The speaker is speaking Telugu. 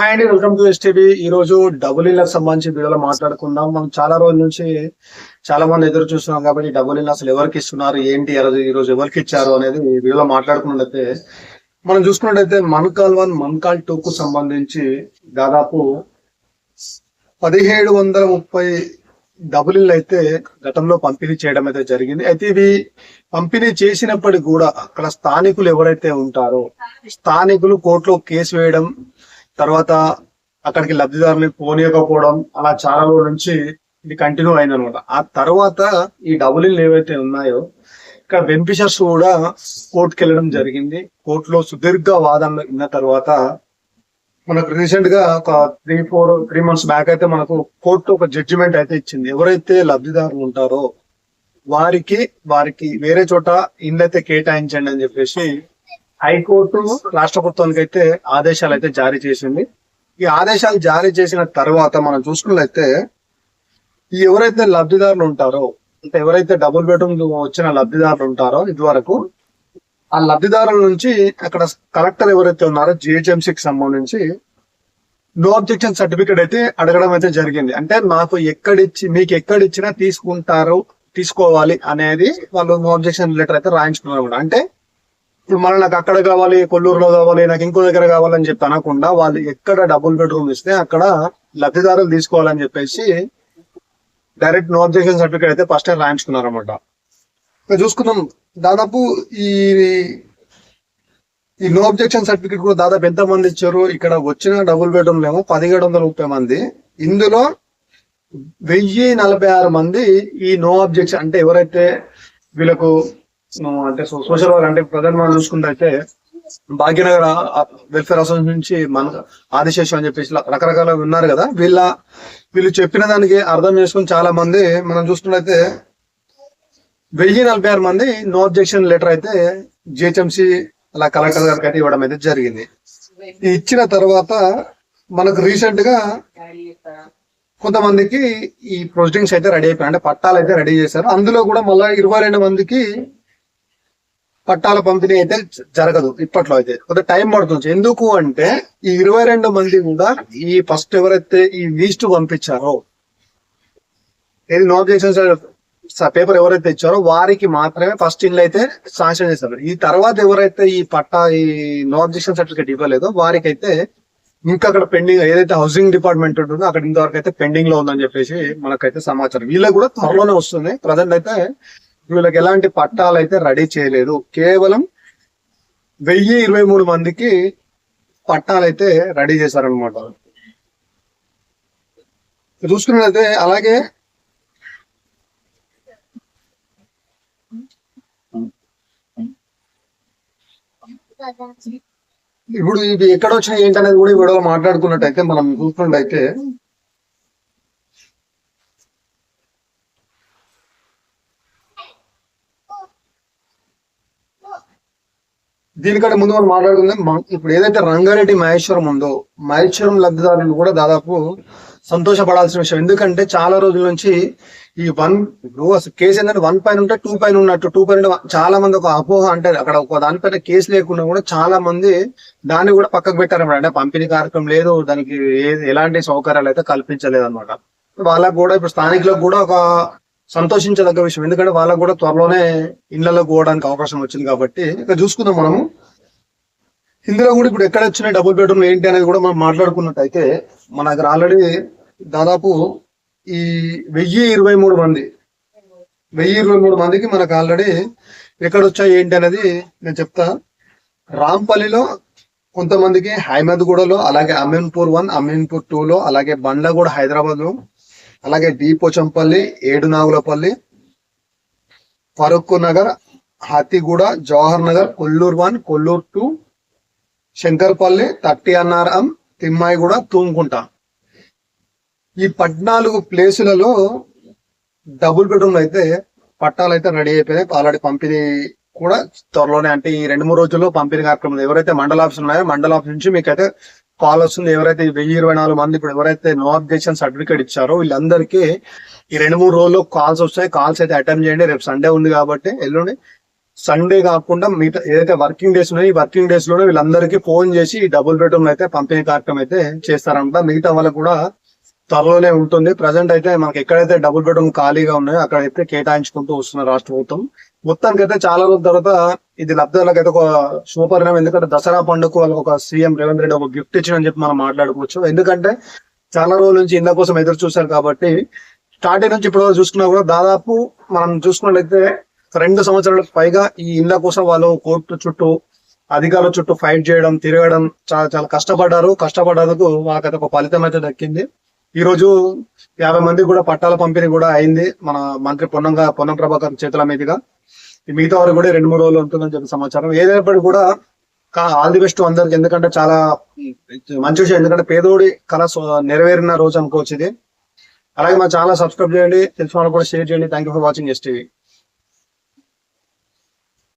హాయ్ అండి వెల్కమ్ టు ఎస్టీవీ ఈ రోజు డబుల్ ఇన్లకు సంబంధించి వీడియోలో మాట్లాడుకుందాం. మనం చాలా రోజుల నుంచి చాలా మంది ఎదురు చూస్తున్నాం కాబట్టి డబుల్ ఇన్ అసలు ఎవరికి ఇస్తున్నారు ఏంటి ఈ రోజు ఈ రోజు ఎవరికి ఇచ్చారు అనేది వీడియోలో మాట్లాడుకున్నట్లయితే మనం చూసుకున్నట్టయితే మన్కాల్ వన్ మన్కాల్ టూ కు సంబంధించి దాదాపు పదిహేడు వందల ముప్పై డబుల్ ఇన్లు అయితే గతంలో పంపిణీ చేయడం అయితే జరిగింది. అయితే ఇవి పంపిణీ చేసినప్పటికీ కూడా అక్కడ స్థానికులు ఎవరైతే ఉంటారో స్థానికులు కోర్టులో కేసు వేయడం తర్వాత అక్కడికి లబ్ధిదారుని పోనీయకపోవడం అలా చాలా రోజుల నుంచి ఇది కంటిన్యూ అయింది అనమాట ఆ తర్వాత ఈ డబుల్ ఇల్లు ఏవైతే ఉన్నాయో ఇక్కడ వెంపిషర్స్ కూడా కోర్టుకి వెళ్ళడం జరిగింది. కోర్టులో సుదీర్ఘ వాదనలు విన్న తర్వాత మనకు రీసెంట్గా ఒక three four three months back అయితే మనకు కోర్టు ఒక జడ్జిమెంట్ అయితే ఇచ్చింది. ఎవరైతే లబ్ధిదారులు ఉంటారో వారికి వారికి వేరే చోట ఇల్లు అయితే కేటాయించండి అని చెప్పేసి హైకోర్టు రాష్ట్ర ప్రభుత్వానికి అయితే ఆదేశాలు అయితే జారీ చేసింది. ఈ ఆదేశాలు జారీ చేసిన తర్వాత మనం చూసుకున్నట్లయితే ఈ ఎవరైతే లబ్ధిదారులు ఉంటారో అంటే ఎవరైతే డబుల్ బెడ్రూమ్ వచ్చిన లబ్ధిదారులు ఉంటారో ఇదివరకు ఆ లబ్ధిదారుల నుంచి అక్కడ కలెక్టర్ ఎవరైతే ఉన్నారో జిహెచ్ఎంసీకి సంబంధించి నో అబ్జెక్షన్ సర్టిఫికేట్ అయితే అడగడం అయితే జరిగింది. అంటే మాకు ఎక్కడిచ్చి మీకు ఎక్కడిచ్చినా తీసుకుంటారు తీసుకోవాలి అనేది వాళ్ళు నో అబ్జెక్షన్ లెటర్ అయితే రాయించుకున్నారు. అంటే ఇప్పుడు మళ్ళీ నాకు అక్కడ కావాలి కొల్లూరులో కావాలి నాకు ఇంకో దగ్గర కావాలని చెప్పి అనకుండా వాళ్ళు ఎక్కడ డబుల్ బెడ్రూమ్ ఇస్తే అక్కడ లబ్ధిదారులు తీసుకోవాలని చెప్పేసి డైరెక్ట్ నో అబ్జెక్షన్ సర్టిఫికేట్ అయితే ఫస్ట్ రాయించుకున్నారు అనమాట చూసుకుందాం. దాదాపు ఈ ఈ నో అబ్జెక్షన్ సర్టిఫికేట్ కూడా దాదాపు ఎంత మంది ఇచ్చారు? ఇక్కడ వచ్చిన డబుల్ బెడ్రూమ్ ఏమో పదిహేడు వందల ముప్పై మంది. ఇందులో వెయ్యి నలభై ఆరు మంది ఈ నో అబ్జెక్షన్ అంటే ఎవరైతే వీళ్ళకు అంటే సోషల్ వర్క్ అంటే ప్రధాన మనం చూసుకుంటే భాగ్యనగర్ వెల్ఫేర్ అసోసియేషన్ నుంచి మన ఆదిశేషం అని చెప్పేసి రకరకాల ఉన్నారు కదా. వీళ్ళ వీళ్ళు చెప్పిన దానికి అర్థం చేసుకుని చాలా మంది మనం చూసుకున్నైతే వెయ్యి నలభై ఆరు మంది నో అబ్జెక్షన్ లెటర్ అయితే జిహెచ్ఎంసి అలా కలెక్టర్ గారికి అయితే ఇవ్వడం అయితే జరిగింది. ఇచ్చిన తర్వాత మనకు రీసెంట్గా కొంతమందికి ఈ ప్రొసీడింగ్స్ అయితే రెడీ అయిపోయాయి. అంటే పట్టాలు అయితే రెడీ చేశారు. అందులో కూడా మళ్ళీ ఇరవై రెండు మందికి పట్టాల పంపిణీ అయితే జరగదు ఇప్పట్లో అయితే. కొంత టైం పడుతుంది. ఎందుకు అంటే ఈ ఇరవై రెండు మంది కూడా ఈ ఫస్ట్ ఎవరైతే ఈ లీస్ట్ పంపించారో ఏది నో అబ్జెక్షన్స్ పేపర్ ఎవరైతే ఇచ్చారో వారికి మాత్రమే ఫస్ట్ ఇల్లు అయితే శాంక్షన్ చేస్తారు. ఈ తర్వాత ఎవరైతే ఈ పట్టా ఈ నో అబ్జెక్షన్ సర్టిఫికేట్ ఇవ్వలేదో వారికి అయితే ఇంకా అక్కడ పెండింగ్ ఏదైతే హౌసింగ్ డిపార్ట్మెంట్ ఉంటుందో అక్కడ ఇంతవరకు అయితే పెండింగ్లో ఉందని చెప్పేసి మనకైతే సమాచారం. వీళ్ళకి కూడా త్వరలోనే వస్తుంది. ప్రజెంట్ అయితే వీళ్ళకి ఎలాంటి పట్టాలు అయితే రెడీ చేయలేదు. కేవలం వెయ్యి ఇరవై మూడు మందికి పట్టాలు అయితే రెడీ చేశారనమాట చూసుకున్నట్లయితే అలాగే ఇప్పుడు ఇవి ఎక్కడ వచ్చినాయి ఏంటనేది కూడా ఈ వీడియోలో మాట్లాడుకున్నట్టయితే మనం చూసుకున్నట్టయితే దీనికంటే ముందు మనం మాట్లాడుకుందాం ఇప్పుడు ఏదైతే రంగారెడ్డి మహేశ్వరం ఉందో మహేశ్వరం లబ్ధిదారులు కూడా దాదాపు సంతోషపడాల్సిన విషయం. ఎందుకంటే చాలా రోజుల నుంచి ఈ వన్ ఇప్పుడు అసలు కేసు ఏంటంటే వన్ పైన ఉంటే టూ పైన ఉన్నట్టు టూ పైన ఉంటే చాలా మంది ఒక అపోహ అంటే అక్కడ ఒక దానిపైన కేసు లేకుండా కూడా చాలా మంది దాన్ని కూడా పక్కకు పెట్టారన్నమాట. అంటే పంపిణీ కార్యక్రమం లేదు దానికి ఏ- ఎలాంటి సౌకర్యాలు అయితే కల్పించలేదు అనమాట వాళ్ళకు కూడా ఇప్పుడు స్థానికులకు కూడా ఒక సంతోషించదగ్గ విషయం. ఎందుకంటే వాళ్ళకు కూడా త్వరలోనే ఇళ్ళలో పోవడానికి అవకాశం వచ్చింది కాబట్టి ఇక చూసుకుందాం మనము. ఇందులో కూడా ఇప్పుడు ఎక్కడ వచ్చిన డబుల్ బెడ్రూమ్ ఏంటి అనేది కూడా మనం మాట్లాడుకున్నట్టయితే మన దగ్గర ఆల్రెడీ దాదాపు ఈ వెయ్యి ఇరవై మూడు మంది. వెయ్యి ఇరవై మూడు మందికి మనకు ఆల్రెడీ ఎక్కడ వచ్చాయి ఏంటి అనేది నేను చెప్తా. రాంపల్లిలో కొంతమందికి హైమద్గూడలో అలాగే అమీన్పూర్ వన్ అమీన్పూర్ టూ లో అలాగే బండ్లగూడ హైదరాబాద్లో అలాగే అలాగే Pochampalli Edunagulapalli Farooq Nagar Hathiguda Jawahar Nagar Kollur one Kollur two Shankarpalli thirty Annaram Thimmaiguda Thumkunta ఈ పద్నాలుగు ప్లేసులలో డబుల్ బెడ్రూమ్ అయితే పట్టాలు అయితే రెడీ అయిపోయినాయి. ఆల్రెడీ పంపిణీ కూడా త్వరలోనే అంటే ఈ రెండు మూడు రోజుల్లో పంపిణీ కార్యక్రమం ఎవరైతే మండల ఆఫీస్ ఉన్నాయో మండల ఆఫీస్ నుంచి మీకైతే కాల్ వస్తుంది ఎవరైతే వెయ్యి ఇరవై నాలుగు మంది ఇప్పుడు ఎవరైతే నో అబ్జెక్షన్ సర్టిఫికేట్ ఇచ్చారో వీళ్ళందరికీ ఈ రెండు మూడు రోజుల్లో కాల్స్ వస్తాయి. కాల్స్ అయితే అటెండ్ చేయండి. రేపు సండే ఉంది కాబట్టి ఎల్లుండి. సండే కాకుండా మిగతా ఏదైతే వర్కింగ్ డేస్ ఉన్నాయో ఈ వర్కింగ్ డేస్లోనే వీళ్ళందరికీ ఫోన్ చేసి ఈ డబుల్ బెడ్రూమ్ అయితే పంపిణీ కార్యక్రమం అయితే చేస్తారంట. మిగతా వాళ్ళకు కూడా త్వరలోనే ఉంటుంది. ప్రజెంట్ అయితే మనకి ఎక్కడైతే డబుల్ బెడ్రూమ్ ఖాళీగా ఉన్నాయో అక్కడైతే కేటాయించుకుంటూ వస్తున్నారు రాష్ట్ర ప్రభుత్వం. మొత్తానికి అయితే చాలా రోజుల తర్వాత ఇది లబ్ధిదారులకు అయితే ఒక శుభపరిణామం. ఎందుకంటే దసరా పండుగ వాళ్ళకి ఒక సీఎం రేవంత్ రెడ్డి ఒక గిఫ్ట్ ఇచ్చిన చెప్పి మనం మాట్లాడుకోవచ్చు. ఎందుకంటే చాలా రోజుల నుంచి ఇండ్ల కోసం ఎదురు చూశారు కాబట్టి స్టార్టింగ్ నుంచి ఇప్పుడు చూసుకున్నా కూడా దాదాపు మనం చూసుకున్నట్లయితే రెండు సంవత్సరాలకు పైగా ఈ ఇళ్ళ కోసం వాళ్ళు కోర్టు చుట్టూ అధికారుల చుట్టూ ఫైట్ చేయడం తిరగడం చాలా చాలా కష్టపడ్డారు. కష్టపడ్డందుకు వాళ్ళకైతే ఒక ఫలితం అయితే దక్కింది. ఈ రోజు యాభై మందికి కూడా పట్టాల పంపిణీ కూడా అయింది మన మంత్రి పొన్నంగా పొన్నం ప్రభాకర్ చేతుల మీదుగా. మిగతా వారు కూడా రెండు మూడు రోజులు ఉంటుందని చెప్పి సమాచారం. ఏదైనప్పటికీ కూడా ఆల్ ది బెస్ట్ అందరికి. ఎందుకంటే చాలా మంచి విషయం. ఎందుకంటే పేదోడి కళ నెరవేరిన రోజు అనుకోవచ్చు ఇది. అలాగే మా ఛానల్ సబ్స్క్రైబ్ చేయండి. తెలిసిన వాళ్ళు కూడా షేర్ చేయండి. Thank you for watching S TV